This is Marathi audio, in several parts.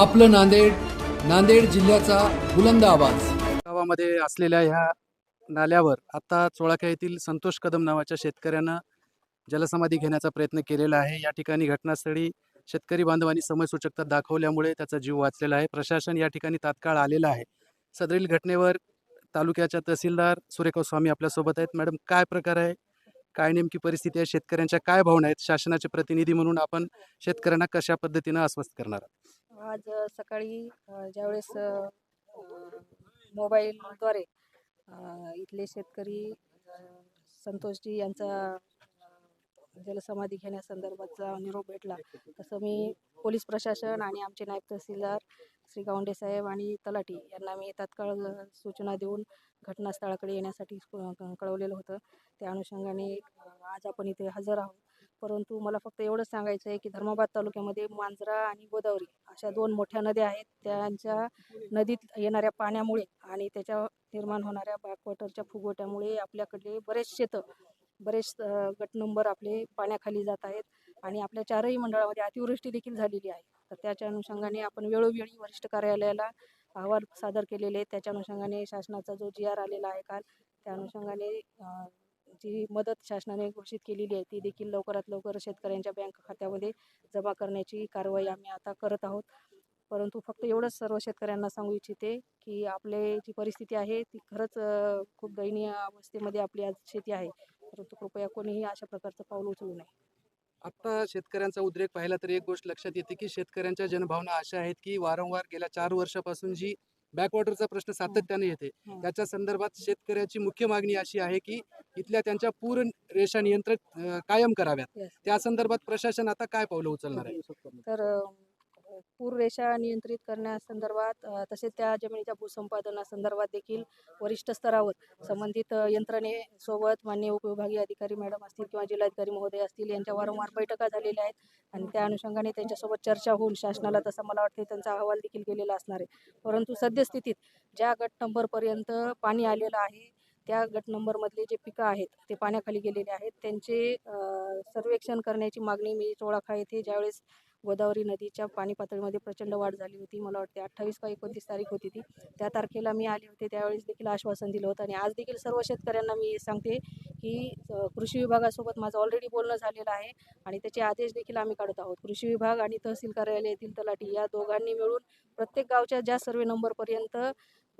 आपलं नांदेड नांदेड जिल्ह्याचा बुलंद आवाज. गावामध्ये असलेल्या ह्या नाल्यावर आता चोळाक्या येथील संतोष कदम नावाच्या शेतकऱ्यानं जलसमाधी घेण्याचा प्रयत्न केलेला आहे. या ठिकाणी घटनास्थळी शेतकरी बांधवांनी समयसूचकता दाखवल्यामुळे त्याचा जीव वाचलेला आहे. प्रशासन या ठिकाणी तात्काळ आलेलं आहे. सदरील घटनेवर तालुक्याच्या तहसीलदार सुरेखा स्वामी आपल्यासोबत आहेत. मॅडम काय प्रकार आहे? काय नेमकी परिस्थिती आहे? शेतकऱ्यांच्या काय भावना आहेत? शासनाचे प्रतिनिधी म्हणून आपण शेतकऱ्यांना कशा पद्धतीनं अस्वस्थ करणार आहोत? आज सकाळी ज्यावेळेस मोबाईलद्वारे इथले शेतकरी संतोषजी यांचा जलसमाधी घेण्यासंदर्भातचा निरोप भेटला. तसं मी पोलीस प्रशासन आणि आमचे नायब तहसीलदार श्री गावंडे साहेब आणि तलाठी यांना मी तात्काळ सूचना देऊन घटनास्थळाकडे येण्यासाठी क- कळवलेलं होतं. त्या अनुषंगाने आज आपण इथे हजर आहोत. परंतु मला फक्त एवढंच सांगायचं आहे की धर्माबाद तालुक्यामध्ये मांजरा आणि गोदावरी अशा दोन मोठ्या नद्या आहेत. त्यांच्या नदीत येणाऱ्या पाण्यामुळे आणि त्याच्या निर्माण होणाऱ्या बॅकवॉटरच्या फुगवट्यामुळे आपल्याकडले बरेच शेतं बरेच गट नंबर आपले पाण्याखाली जात आहेत आणि आपल्या चारही मंडळामध्ये अतिवृष्टी देखील झालेली आहे. तर त्याच्या अनुषंगाने आपण वेळोवेळी वरिष्ठ कार्यालयाला अहवाल सादर केलेले आहेत. त्याच्या अनुषंगाने शासनाचा जो जी आर आलेला आहे काल त्या अनुषंगाने जी मदत शासनाने घोषित केलेली आहे ती देखील लवकरात लवकर शेतकऱ्यांच्या बँक खात्यामध्ये जमा करण्याची कारवाई आम्ही आता करत आहोत. परंतु फक्त एवढंच सर्व शेतकऱ्यांना सांगू इच्छिते की आपले जी परिस्थिती आहे ती खरंच खूप दयनीय अवस्थेमध्ये आपली आज शेती आहे. परंतु कृपया कोणीही अशा प्रकारचं पाऊल उचलू नये. आता शेतकऱ्यांचा उद्रेक पाहिला तर एक गोष्ट लक्षात येते की शेतकऱ्यांच्या जनभावना अशा आहेत की वारंवार गेल्या चार वर्षापासून जी बॅकवॉटरचा प्रश्न सातत्याने येते हं. त्याच्या संदर्भात शेतकऱ्याची मुख्य मागणी अशी आहे की इथल्या त्यांच्या पूर रेषा नियंत्रक अं, कायम कराव्यात. त्या संदर्भात प्रशासन आता काय पावलं उचलणार आहे तर पूर रेषा नियंत्रित करण्यासंदर्भात तसेच त्या जमिनीच्या भूसंपादनासंदर्भात देखील वरिष्ठ स्तरावर संबंधित यंत्रणेसोबत मान्य उपविभागीय अधिकारी मॅडम असतील किंवा जिल्हाधिकारी महोदय असतील यांच्या वारंवार बैठका झालेल्या आहेत आणि त्या अनुषंगाने त्यांच्यासोबत चर्चा होऊन शासनाला तसा मला वाटते त्यांचा अहवाल देखील गेलेला असणार आहे. परंतु सद्यस्थितीत ज्या गट नंबरपर्यंत पाणी आलेलं आहे त्या गट नंबरमधले जे पिकं आहेत ते पाण्याखाली गेलेले आहेत. त्यांचे सर्वेक्षण करण्याची मागणी मी चोळाखा येथे ज्यावेळेस गोदावरी नदीच्या पाणी पातळीमध्ये प्रचंड वाढ झाली होती. मला वाटते अठ्ठावीस का एकोणतीस तारीख होती ती. त्या तारखेला मी आले होते. त्यावेळेस देखील आश्वासन दिलं होतं आणि आज देखील सर्व शेतकऱ्यांना मी सांगते की कृषी विभागासोबत माझं ऑलरेडी बोलणं झालेलं आहे आणि त्याचे आदेश देखील आम्ही काढत आहोत. कृषी विभाग आणि तहसील कार्यालयातील तलाठी या दोघांनी मिळून प्रत्येक गावच्या ज्या सर्वे नंबरपर्यंत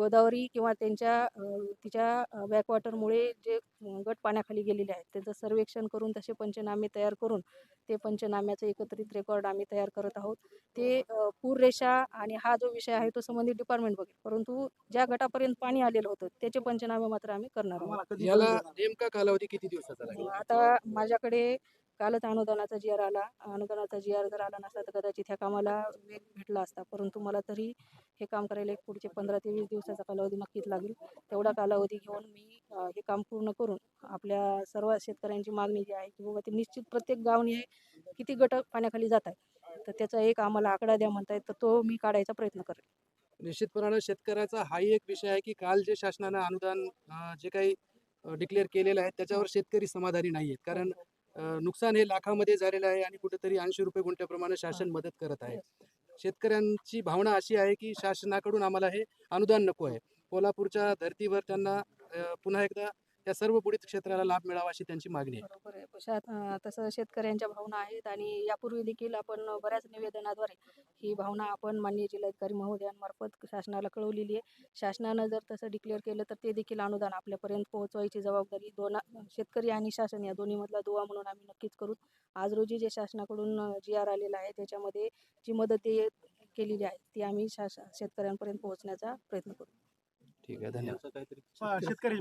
गोदावरी किंवा त्यांच्या तिच्या बॅकवॉटरमुळे जे गट पाण्याखाली गेलेले आहेत त्यांचं सर्वेक्षण करून तसे पंचनामे तयार करून ते पंचनाम्याचं एकत्रित रेकॉर्ड आम्ही तयार करत आहोत. ते अ, पूररेषा आणि हा जो विषय आहे तो संबंधित डिपार्टमेंट बघेल. परंतु ज्या गटापर्यंत पाणी आलेलं होतं त्याचे पंचनामे मात्र आम्ही करणार आहोत. याला नेमका कालावधी किती दिवसाचा आता माझ्याकडे कालच अनुदानाचा जी आर आला अनुदानाचा जी आर जर आला नसता तर कदाचित ह्या कामाला वेग भेटला असता. परंतु मला तरी हे काम करायला एक पुढचे पंधरा ते वीस दिवसाचा कालावधी नक्कीच लागेल. तेवढा कालावधी घेऊन मी हे काम पूर्ण करून आपल्या सर्व शेतकऱ्यांची मागणी जी आहे की बाबा ते निश्चित प्रत्येक गावनी किती गट पाण्याखाली जात आहे तर त्याचा एक आम्हाला आकडा द्या म्हणतायत तर तो मी काढायचा प्रयत्न करेन निश्चितपणानं शेतकऱ्याचा हाही एक विषय आहे की काल जे शासनानं अनुदान जे काही डिक्लेअर केलेलं आहे त्याच्यावर शेतकरी समाधानी नाही आहेत कारण नुकसान हे लाखामध्ये झालेलं आहे आणि कुठेतरी ऐंशी रुपये गुंठ्याप्रमाणे शासन मदत करत आहे. शेतकऱ्यांची भावना अशी आहे की शासनाकडून आम्हाला हे अनुदान नको आहे. कोल्हापूरच्या धर्तीवर त्यांना पुन्हा एकदा या सर्व पीडित क्षेत्राला लाभ मिळावा अशी त्यांची मागणी आहे. बरोबर आहे. पशात अं, तसं शेतकऱ्यांच्या भावना आहेत आणि यापूर्वी देखील आपण बऱ्याच निवेदनाद्वारे ही भावना आपण माननीय जिल्हाधिकारी महोदयांमार्फत शासनाला कळवलेली आहे. शासनानं जर तसं डिक्लेअर केलं तर ते देखील अनुदान आपल्यापर्यंत पोहोचवायची जबाबदारी दोन शेतकरी आणि शासन या दोन्हीमधला दुवा म्हणून आम्ही नक्कीच करू. आज रोजी जे शासनाकडून जी आर आलेला आहे त्याच्यामध्ये जी मदत केलेली आहे ती आम्ही शास शेतकऱ्यांपर्यंत पोहोचण्याचा प्रयत्न करू. ठीक आहे धन्यवाद. शेतकरी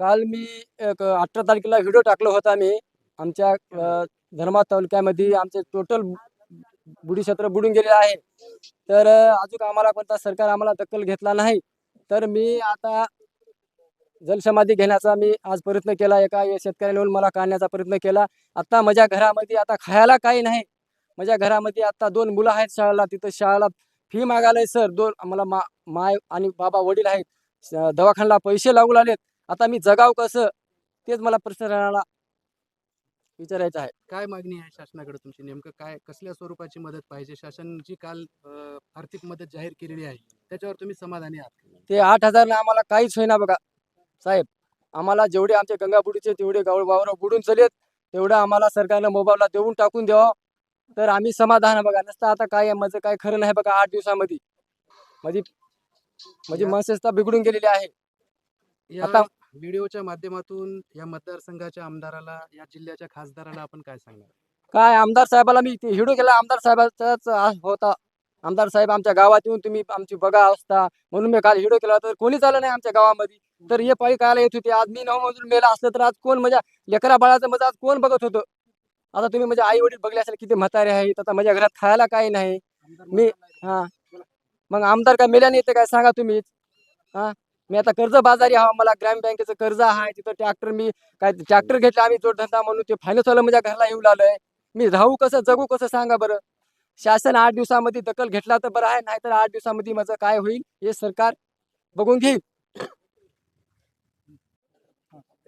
काल मी एक अठरा तारखेला व्हिडिओ टाकला होता मी आमच्या अ, धर्मा तालुक्यामध्ये आमचे टोटल बुडी क्षेत्र बुडून गेले आहे. तर अ, अजून आम्हाला कोणता सरकार आम्हाला दखल घेतला नाही. तर मी आता जलसमाधी घेण्याचा मी आज प्रयत्न केला. एका शेतकऱ्याने येऊन मला काढण्याचा प्रयत्न केला. आता माझ्या घरामध्ये आता खायला काही नाही. माझ्या घरामध्ये आता दोन मुलं आहेत शाळेला. तिथं शाळेला फी मागायला सर. दोन मला मा माय आणि बाबा वडील आहेत. दवाखान्याला पैसे लागू लागलेत. आता मी जगाव कसं? तेच मला प्रश्न विचारायचं आहे. काय मागणी आहे शासनाकडे तुमची? नेमकं काय कसल्या स्वरूपाची मदत पाहिजे? शासन जी काल आर्थिक मदत जाहीर केलेली आहे. त्याच्यावर तुम्ही समाधानी आहात ते आठ हजार आम्हाला काहीच होईना बघा. साहेब आम्हाला जेवढे आमचे गंगापुडीचे तेवढे गाव वावर बुडून चलेत. तेवढं आम्हाला सरकारनं मोबाईलला देऊन टाकून द्यावं. तर आम्ही समाधान बघा. नसतं आता काय आहे, माझं काय खरं नाही बघा आठ दिवसामध्ये. म्हणजे या- मनस्था बिघडून गेलेली आहे. आता- व्हिडिओच्या माध्यमातून या मतदारसंघाच्या आमदाराला या जिल्ह्याच्या खासदाराला आपण काय सांगणार? काय आमदार साहेबाला मी हिडो केला आमदार साहेबाचाच होता आमदार साहेब आमच्या गावात येऊन तुम्ही आमची बघा अवस्था. म्हणून मी काल हिडो केला तर कोणीच आलं नाही आमच्या गावामध्ये. तर हे पाळी कायला येत होती. आज मी नऊ मजूर मेला असलं तर आज कोण? म्हणजे लेकरा बाळाचं म्हणजे आज कोण बघत होतं? आता तुम्ही म्हणजे आई वडील बघले असेल किती म्हातारे आहेत आता माझ्या घरात खायला काही नाही. मी हा. मग आमदार काय मेल्या नाही ते काय सांगा तुम्हीच हा. मी आता कर्ज बाजारी हा मला ग्रामीण बँकेचं कर्ज आहे तिथं ट्रॅक्टर मी काय ट्रॅक्टर घेतला आम्ही जोडधंदा म्हणून ते फायनान्स वाला माझ्या घरला येऊ लागलंय. मी राहू कसं जगू कसं सांगा बरं? शासन आठ दिवसामध्ये दखल घेतला तर बरं आहे नाहीतर आठ दिवसामध्ये माझं काय होईल हे सरकार बघून घेईल.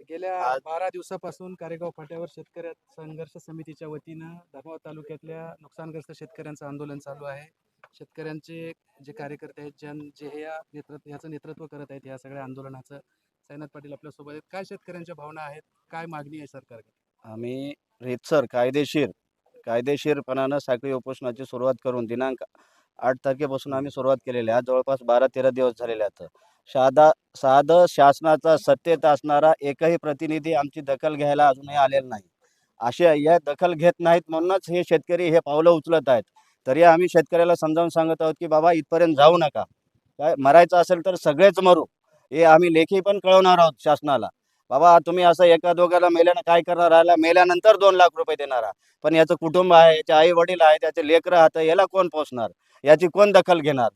गेल्या बारा दिवसापासून कारेगाव फाट्यावर शेतकऱ्या संघर्ष समितीच्या वतीनं धर्माव तालुक्यातल्या नुकसानग्रस्त शेतकऱ्यांचं आंदोलन चालू आहे. शेतकऱ्यांचे जे कार्यकर्ते आहेत ज्यां जे हे या नेतृत्व याचं नेतृत्व करत आहेत या सगळ्या आंदोलनाचं साईनाथ पाटील आपल्यासोबत आहेत. काय शेतकऱ्यांच्या भावना आहेत? काय मागणी आहे सरकारकडे? आम्ही रीतसर कायदेशीर कायदेशीरपणानं साखळी उपोषणाची सुरुवात करून दिनांक आठ तारखेपासून आम्ही सुरुवात केलेली आहे. आज जवळपास बारा तेरा दिवस झालेले आहेत. साधा साधं शासनाचा सत्तेत असणारा एकही प्रतिनिधी आमची दखल घ्यायला अजूनही आलेला नाही. असे या दखल घेत नाहीत म्हणूनच हे शेतकरी हे पावलं उचलत आहेत. तरी आम्ही शेतकऱ्याला समजावून सांगत आहोत की बाबा इथपर्यंत जाऊ नका. काय मरायचं असेल तर सगळेच मरू. हे आम्ही लेखी पण कळवणार आहोत शासनाला. बाबा तुम्ही असं एका दोघाला मेल्यानं काय करणार? राहिला मेल्यानंतर दोन लाख रुपये देणार पण याचं कुटुंब आहे याचे आई वडील आहे त्याचे लेकरं आहात याला कोण पोचणार याची कोण दखल घेणार?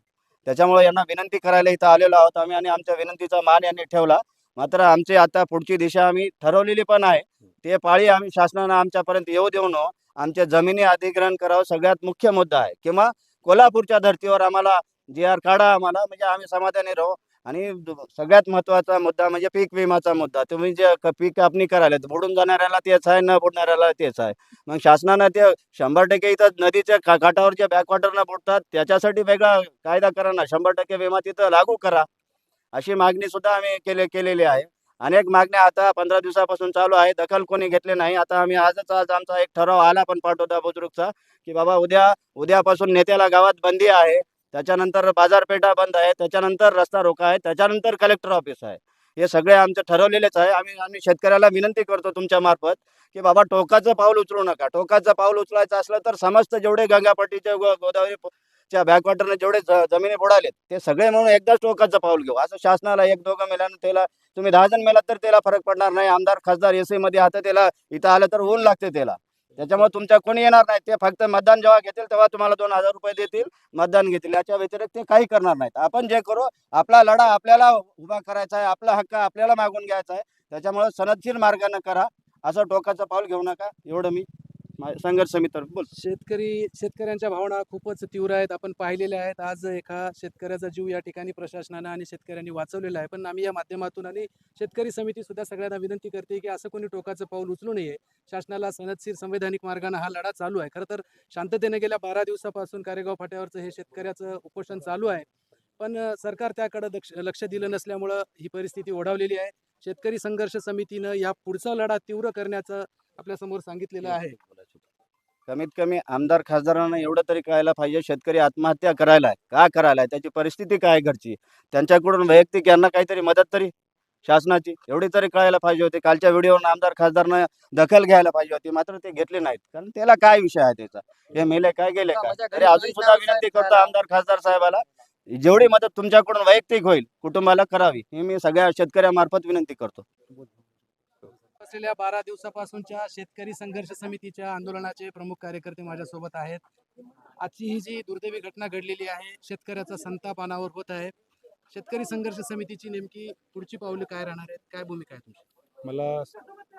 त्याच्यामुळे यांना विनंती करायला इथं आलेलो आहोत आम्ही आणि आमच्या विनंतीचा मान यांनी ठेवला. मात्र आमची आता पुढची दिशा आम्ही ठरवलेली पण आहे. ते पाळी आम्ही शासनानं आमच्यापर्यंत येऊ देऊ नो आमच्या जमिनी अधिग्रहण करावं सगळ्यात मुख्य मुद्दा आहे. किंवा कोल्हापूरच्या धर्तीवर आम्हाला जी आर काढा आम्हाला म्हणजे आम्ही समाधानी राहू. आणि सगळ्यात महत्त्वाचा मुद्दा म्हणजे पीक विमाचा मुद्दा. तुम्ही जे पीक कापणी करायला बुडून जाणाऱ्याला तेच आहे न बुडणाऱ्याला तेच आहे. मग शासनानं ते शंभर टक्के इथं नदीच्या का काठावर जे बॅकवॉटरनं बुडतात त्याच्यासाठी वेगळा कायदा करा ना. शंभर टक्के विमा तिथं लागू करा. अशी मागणी सुद्धा आम्ही केले केलेली आहे. अनेक मागण्या आता पंधरा दिवसापासून चालू आहे दखल कोणी घेतले नाही. आता आम्ही आजच आज आमचा एक ठराव आला पण पाठवता बुजुर्गचा की बाबा उद्या उद्यापासून नेत्याला गावात बंदी आहे. त्याच्यानंतर बाजारपेठा बंद आहे त्याच्यानंतर रस्ता रोका आहे त्याच्यानंतर कलेक्टर ऑफिस आहे. हे सगळे आमचे ठरवलेलेच आहे. आम्ही आम्ही शेतकऱ्याला विनंती करतो तुमच्या मार्फत की बाबा टोकाचं पाऊल उचलू नका. टोकाचं पाऊल उचलायचं असलं तर समस्त जेवढे गंगापट्टीच्या गो- गोदावरी च्या बॅकवॉटरने जेवढे ज- जमिनी बुडालेत ते सगळे म्हणून एकदाच टोकाचं पाऊल घेऊ. असं शासनाला एक दोघं मेल्यानं त्याला तुम्ही दहा जण मेलात तर त्याला फरक पडणार नाही. आमदार खासदार एसी मध्ये आता त्याला इथं आलं तर ऊन लागते त्याला. त्याच्यामुळे तुमच्या कोणी येणार नाही. ते फक्त मतदान जेव्हा घेतील तेव्हा तुम्हाला दोन हजार रुपये देतील मतदान घेतील. याच्या व्यतिरिक्त ते काही करणार नाहीत. आपण जे करू आपला लढा आपल्याला उभा करायचा आहे आपला हक्क आपल्याला मागून घ्यायचा आहे. त्याच्यामुळे सनदशीर मार्गाने करा. असं टोकाचं पाऊल घेऊ नका. एवढं मी मा- संघर्ष समिती बोल. शेतकरी शेतकऱ्यांच्या भावना खूपच तीव्र आहेत. आपण पाहिलेल्या आहेत. आज एका शेतकऱ्याचा जीव या ठिकाणी प्रशासनानं आणि शेतकऱ्यांनी वाचवलेला आहे. पण आम्ही या माध्यमातून आणि शेतकरी समिती सुद्धा सगळ्यांना विनंती करते की असं कोणी टोकाचं पाऊल उचलू नये. शासनाला सनदशीर संवैधानिक मार्गाने हा लढा चालू आहे. खरं तर शांततेने गेल्या बारा दिवसापासून कारेगाव फाट्यावरचं हे शेतकऱ्याचं उपोषण चालू आहे. पण अ, सरकार त्याकडे दक्ष लक्ष दिलं नसल्यामुळं ही परिस्थिती ओढावलेली आहे. शेतकरी संघर्ष समितीनं या पुढचा लढा तीव्र करण्याचं आपल्यासमोर सांगितलेलं आहे. कमीत कमी आमदार खासदारांना एवढं तरी कळायला पाहिजे शेतकरी आत्महत्या करायला आहे. का करायला आहे? त्याची परिस्थिती काय घरची? त्यांच्याकडून वैयक्तिक यांना काहीतरी मदत तरी? शासनाची? एवढी तरी कळायला पाहिजे होती. कालच्या व्हिडिओवर आमदार खासदारनं दखल घ्यायला पाहिजे होती. मात्र ते घेतले नाहीत. कारण त्याला काय विषय आहे त्याचा? हे मेले काय गेले काय तरी अजून सुद्धा विनंती करतो आमदार खासदार साहेबाला जेवढी मदत तुमच्याकडून वैयक्तिक होईल कुटुंबाला करावी. ही मी सगळ्या शेतकऱ्यामार्फत विनंती करतो. असलेल्या बारा दिवसापासूनच्या शेतकरी संघर्ष समितीच्या आंदोलनाचे प्रमुख कार्यकर्ते माझ्यासोबत आहेत. आजची ही जी दुर्दैवी घटना घडलेली आहे शेतकऱ्याचा संताप अनावर होत आहे. शेतकरी संघर्ष समितीची नेमकी पुढची पावलं काय राहणार आहेत? काय भूमिका आहे तुमची? मला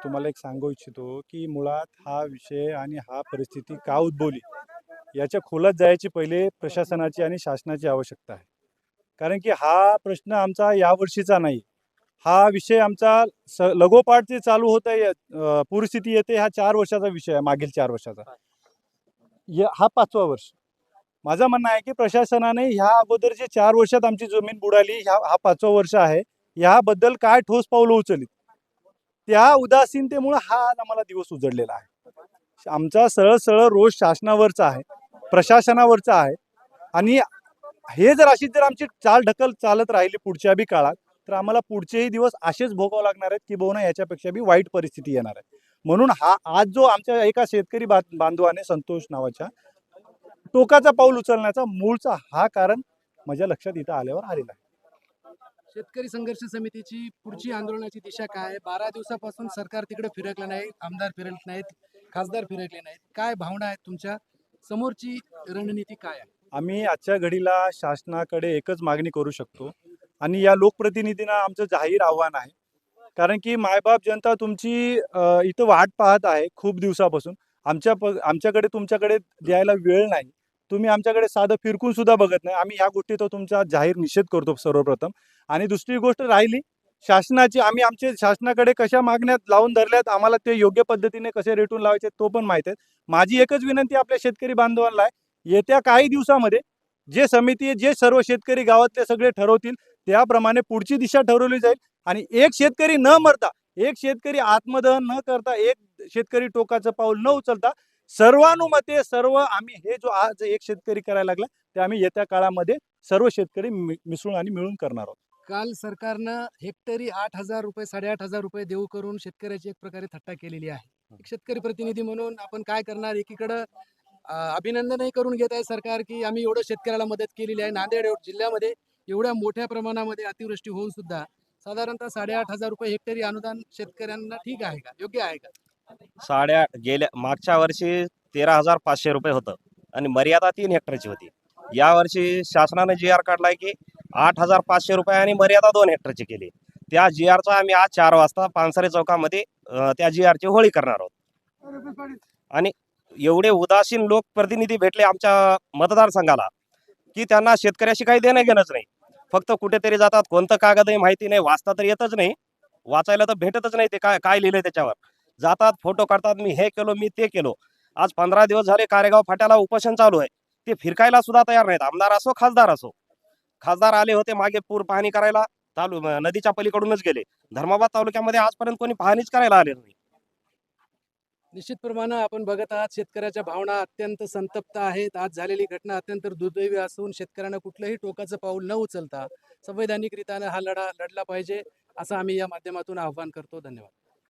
तुम्हाला एक सांगू इच्छितो की मुळात हा विषय आणि हा परिस्थिती का उद्भवली याच्या खोलात जायची पहिले प्रशासनाची आणि शासनाची आवश्यकता आहे. कारण की हा प्रश्न आमचा यावर्षीचा नाही. हा विषय आमचा स लगोपाठ जे चालू होत आहे पूरस्थिती येते हा चार वर्षाचा विषय आहे मागील चार वर्षाचा. हा पाचवा वर्ष. माझं म्हणणं आहे की प्रशासनाने ह्या अगोदर जे चार वर्षात आमची जमीन बुडाली ह्या हा पाचवा वर्ष आहे. याबद्दल काय ठोस पावलं उचलली? त्या उदासीनतेमुळे हा आज आम्हाला दिवस उजडलेला आहे. आमचा सरळ सरळ रोज शासनावरचा आहे प्रशासनावरचा आहे. आणि हे जर अशी जर आमची चाल ढकल चालत राहिली पुढच्या बी काळात तर आम्हाला पुढचेही दिवस असेच भोगावं लागणार आहेत की बहुना याच्यापेक्षा बी वाईट परिस्थिती येणार आहे. म्हणून हा आज जो आमच्या एका शेतकरी बां- बांधवाने संतोष नावाच्या टोकाचा पाऊल उचलण्याचा मूळचा हा कारण माझ्या लक्षात इथं आल्यावर आलेला आहे. शेतकरी संघर्ष समितीची पुढची आंदोलनाची दिशा काय आहे? बारा दिवसापासून सरकार तिकडे फिरकलं नाही आमदार फिरकले नाहीत खासदार फिरकले नाहीत. काय भावना आहेत तुमच्या? समोरची रणनीती काय आहे? आम्ही आजच्या घडीला शासनाकडे एकच मागणी करू शकतो आणि या लोकप्रतिनिधींना आमचं जाहीर आव्हान आहे. कारण की मायबाप जनता तुमची इथं वाट पाहत आहे खूप दिवसापासून. आमच्या प आमच्याकडे तुमच्याकडे द्यायला वेळ नाही. तुम्ही आमच्याकडे साधं फिरकून सुद्धा बघत नाही. आम्ही ह्या गोष्टीचा तुमचा जाहीर निषेध करतो सर्वप्रथम. आणि दुसरी गोष्ट राहिली शासनाची आम्ही आमचे शासनाकडे कशा मागण्यात लावून धरल्यात आम्हाला ते योग्य पद्धतीने कसे रेटून लावायचे तो पण माहीत आहे. माझी एकच विनंती आपल्या शेतकरी बांधवांना आहे येत्या काही दिवसामध्ये जे समिती जे सर्व शेतकरी गावातले सगळे ठरवतील त्याप्रमाणे पुढची दिशा ठरवली जाईल. आणि एक शेतकरी न मरता एक शेतकरी आत्मदहन न करता एक शेतकरी टोकाचं पाऊल न उचलता सर्वानुमते सर्व आम्ही हे जो आज एक शेतकरी करायला लागला ते आम्ही येत्या काळामध्ये सर्व शेतकरी मिसळून आणि मिळून करणार आहोत. काल सरकारनं हेक्टरी आठ हजार रुपये साडेआठ हजार रुपये देऊ करून शेतकऱ्याची एक प्रकारे थट्टा केलेली आहे. एक शेतकरी प्रतिनिधी म्हणून आपण काय करणार? एकीकडं अभिनंदनही करून घेत आहे सरकार की आम्ही एवढं शेतकऱ्याला मदत केलेली आहे. नांदेड जिल्ह्यामध्ये एवढ्या मोठ्या प्रमाणामध्ये अतिवृष्टी होऊन सुद्धा साधारणतः साडेआठ हजार रुपये हेक्टरी अनुदान शेतकऱ्यांना ठीक आहे का? योग्य आहे का? साड्या गेल्या मागच्या वर्षी तेरा हजार पाचशे रुपये होतं आणि मर्यादा तीन हेक्टरची होती. यावर्षी शासनाने जी आर काढलाय की आठ हजार पाचशे रुपये आणि मर्यादा दोन हेक्टरची केली. त्या जी आरचा आम्ही आज चार वाजता पानसरे चौकामध्ये त्या जी आरची होळी करणार आहोत. आणि एवढे उदासीन लोकप्रतिनिधी भेटले आमच्या मतदारसंघाला. की त्यांना शेतकऱ्याशी काही देणं घेणंच नाही. फक्त कुठेतरी जातात कोणतं कागदही माहिती नाही वाचता तर येतच नाही. वाचायला तर भेटतच नाही ते काय काय लिहिलंय त्याच्यावर. जातात फोटो काढतात मी हे केलो मी ते केलो. आज पंधरा दिवस झाले कारेगाव फाट्याला उपोषण चालू आहे. ते फिरकायला सुद्धा तयार नाहीत. आमदार असो खासदार असो. खासदार आले होते मागे पूर पाहणी करायला. चालू नदीच्या पलीकडूनच गेले. धर्माबाद तालुक्यामध्ये आजपर्यंत कोणी पाहणीच करायला आले नाही. निश्चितप्रमाणे आपण बघत आहात शेतकऱ्याच्या भावना अत्यंत संतप्त आहेत. आज झालेली घटना अत्यंत दुर्दैवी असून शेतकऱ्यांना कुठलंही टोकाचं पाऊल न उचलता संवैधानिकरित्यानं हा लढा लढला पाहिजे असं आम्ही या माध्यमातून आव्हान करतो. धन्यवाद.